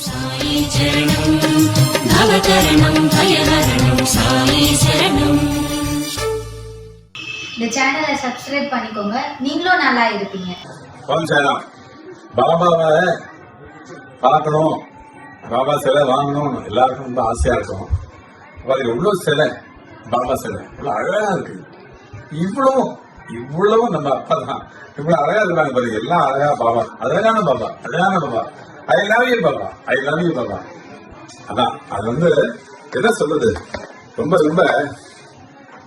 இந்த சேனலை சப்ஸ்கிரைப் பண்ணிக்கோங்க. நீங்களும் நல்லா இருப்பீங்க. ஓம் சாய்ராம் பாபாவை பார்க்கணும். பாபா சிலை வாங்கணும் எல்லாருக்கும் ரொம்ப ஆசையா இருக்கும். பாருங்க இவ்வளவு சிலை? பாபா சிலை. இவ்வளவு அழகா இருக்கு. இவ்வளவு இவ்வளவு நம்ம அப்பா தான். இவ்வளவு அழகா இருக்காங்க பாருங்க. எல்லாம் அழகா பாபா. அழகான பாபா. அழகான பாபா. ஐ லவ் யூ பாபா ஐ லவ் யூ பாபா அதான் அது வந்து என்ன சொல்றது? ரொம்ப ரொம்ப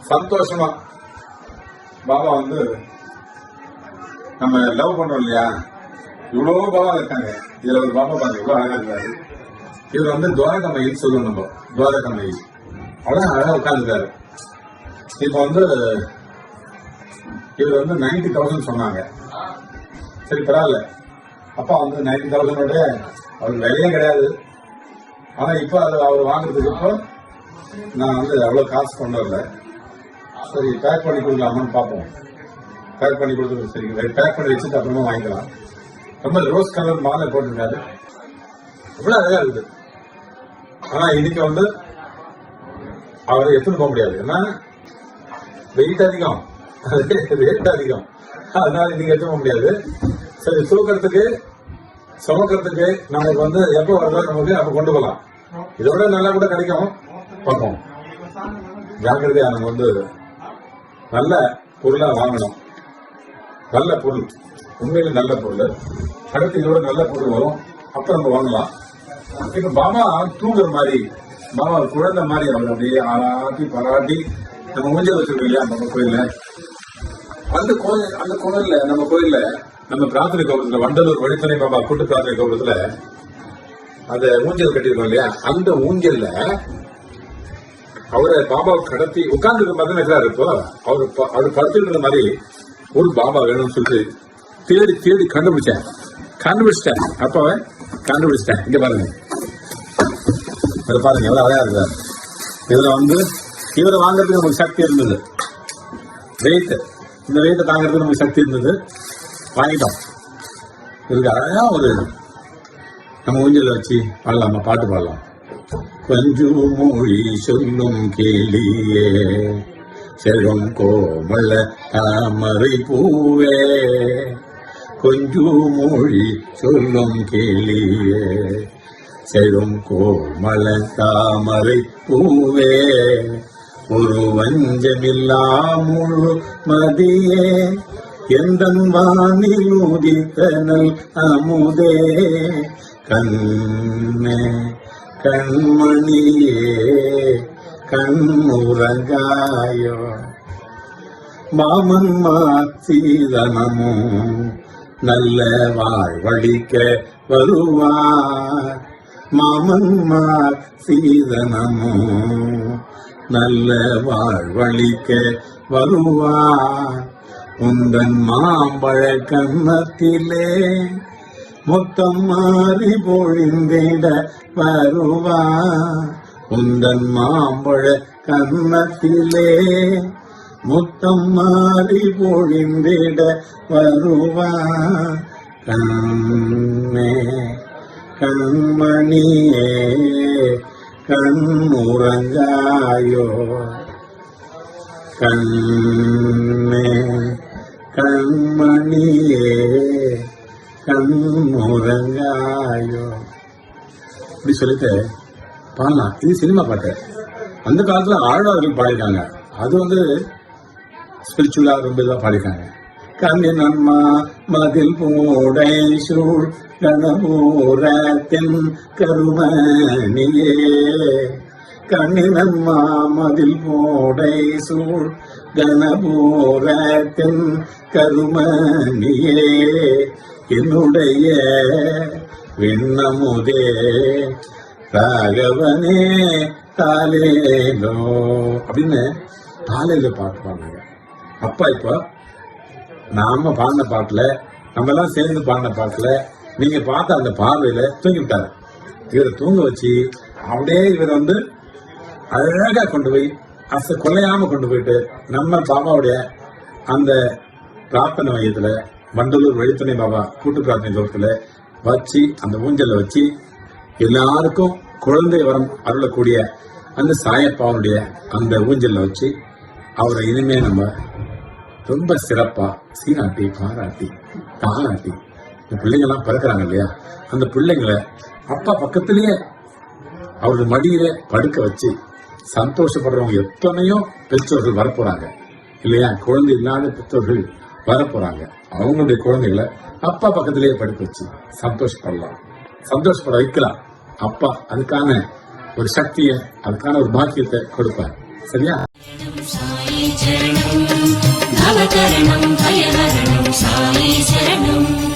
சந்தோஷமா பாபா வந்து நம்ம லவ் பண்றோம் இல்லையா? இவ்வளவு பாபா இருக்காங்க. இதுல ஒரு பாபா பாருங்க இவ்வளவு அழகா இருக்காரு. இவர் வந்து துவாரகமையில் சொல்லுவோம் நம்ம துவாரகமையில் அவ்வளவு அழகா உட்காந்துருக்காரு இப்ப வந்து இவர் வந்து நைன்டி தௌசண்ட் சொன்னாங்க. சரி பரவாயில்ல. அப்பா வந்து நைன் தௌசண்டோட அவர் விலையே கிடையாது. ஆனா இப்ப அது அவர் வாங்குறதுக்கு அப்புறம் நான் வந்து அவ்வளவு காசு கொண்டு வரல. சரி பேக் பண்ணி கொடுக்கலாமான்னு பார்ப்போம். பேக் பண்ணி கொடுக்குறது சரி பேக் பண்ணி வச்சுட்டு அப்புறமா வாங்கிக்கலாம். ரொம்ப ரோஸ் கலர் மாலை போட்டிருக்காரு. எவ்வளவு அழகா இருக்குது. ஆனா இன்னைக்கு வந்து அவரை எடுத்துட்டு போக முடியாது. ஏன்னா வெயிட் அதிகம். ரேட் அதிகம். அதனால இன்னைக்கு எடுத்து போக முடியாது. சரி தூக்கிறதுக்கு சுமக்கிறதுக்கு நமக்கு வந்து எப்போ வருதோ நமக்கு அப்ப கொண்டு போகலாம். இதோட நல்லா கூட கிடைக்கும் பார்ப்போம். ஜாக்கிரதையா நம்ம வந்து நல்ல பொருளா வாங்கணும். நல்ல பொருள். உண்மையில நல்ல பொருள். அடுத்து இதோட நல்ல பொருள் வரும். அப்ப நம்ம வாங்கலாம். இப்ப பாமா தூங்குற மாதிரி பாமா குழந்தை மாதிரி அவர் அப்படியே ஆராட்டி பராட்டி நம்ம ஊஞ்சல் வச்சிருக்கோம் இல்லையா நம்ம கோயில அந்த கோயில் அந்த கோயில்ல நம்ம கோயில்ல நம்ம பிரார்த்தனை கோபுரத்துல வண்டலூர் வழித்தனை பாபா கூட்டு பிரார்த்தனை கோபுரத்துல அந்த ஊஞ்சல் கட்டியிருக்கோம் இல்லையா? அந்த ஊஞ்சல்ல அவரை பாபா கடத்தி உட்கார்ந்து மாதிரி இருக்கிறாரு இப்போ அவர் ப- அவர் படுத்துருக்கிற மாதிரி ஒரு பாபா வேணும்னு சொல்லிட்டு தேடி தேடி கண்டுபிடிச்சேன் கண்டுபிடிச்சிட்டேன் அப்ப கண்டுபிடிச்சிட்டேன். இங்க பாருங்க. இதை பாருங்க. எவ்வளவு அழகா இருக்கிறார் இதுல வந்து இவரை வாங்குறதுக்கு நமக்கு சக்தி இருந்தது. வெயிட் இந்த வெயிட்டை தாங்கிறதுக்கு நமக்கு சக்தி இருந்தது. வாங்கிட்டோம். இதுக்கு அழகா ஒரு நம்ம ஊஞ்சல் வச்சு பாடலாமா? பாட்டு பாடலாம். கொஞ்சம் மொழி சொல்லும் கேளியே செல்வம் கோமள தாமரை பூவே. கொஞ்சம் மொழி சொல்லும் கேளியே செல்வம் கோமல தாமரை பூவே. ஒரு வஞ்சமில்லா முழு மதியே. எந்த வானில் உதித்தனல் அமுதே. கண்ணே கண்மணியே கண்ணுறங்காயோ மாமன் மாத்தீதனமும் நல்ல வாழ்வழிக்க வருவார். மாமன் சீதனமும் நல்ல வாழ்வழிக்க வருவார். உந்தன் மாம்பழ கன்னத்திலே முத்தம் மாறி பொழிந்திட வருவார். உந்தன் மாம்பழ கன்னத்திலே முத்தம் மாறி பொழிந்திட வருவார். கண்ணே கண்மணியே கண்ணுறங்காயோ கண்ணே கண்மணியே கண்ணுறங்காயோ இப்படி சொல்லிட்டு பாடலாம் இது சினிமா பாட்டு அந்த காலத்தில் ஆழ்வார்கள் பாடியிருக்காங்க அது வந்து ஸ்பிரிச்சுவலாக ரொம்ப இதாக பாடிருக்காங்க கவினம்மா மதில் போடை சூழ் கணபூரத்தின் கருமணியே. கண்ணினம்மா மதில் போடை சூழ் கணபூரத்தின் கருமணியே. என்னுடைய விண்ணமுதே ராகவனே தாலேலோ அப்படின்னு தாலேலோ பாட்டு பாடினாங்க அப்பா இப்போ நாம பாடின பாட்டுல நம்ம எல்லாம் சேர்ந்து பாடின பாட்டுல நீங்க பார்த்த அந்த பார்வையில தூங்கி விட்டாரு. இவரை தூங்க வச்சு அப்படியே இவர் வந்து அழகா கொண்டு போய் அச கொள்ளையாம கொண்டு போயிட்டு நம்ம பாபாவுடைய அந்த பிரார்த்தனை மையத்துல வண்டலூர் வழித்துணை பாபா கூட்டு பிரார்த்தனை தூரத்துல வச்சு அந்த ஊஞ்சல்ல வச்சு எல்லாருக்கும் குழந்தை வரம் அருளக்கூடிய அந்த சாயப்பாவுடைய அந்த ஊஞ்சல்ல வச்சு அவரை இனிமே நம்ம ரொம்ப சிறப்பா சீராட்டி பாராட்டி பாராட்டி. இந்த பிள்ளைங்கெல்லாம் பிறக்கிறாங்க இல்லையா? அந்த பிள்ளைங்களை அப்பா பக்கத்திலேயே அவர்கள் மடியில படுக்க வச்சு சந்தோஷப்படுறவங்க எத்தனையோ பெற்றோர்கள் வரப்போறாங்க. இல்லையா? குழந்தை இல்லாத பெற்றோர்கள் வரப்போறாங்க. அவங்களுடைய குழந்தைகளை அப்பா பக்கத்திலேயே படுக்க வச்சு சந்தோஷப்படலாம். சந்தோஷப்பட வைக்கலாம். அப்பா அதுக்கான ஒரு சக்தியை அதுக்கான ஒரு பாக்கியத்தை கொடுப்பார். சரியா? कालचरणं भयहरणं सायी शरणम्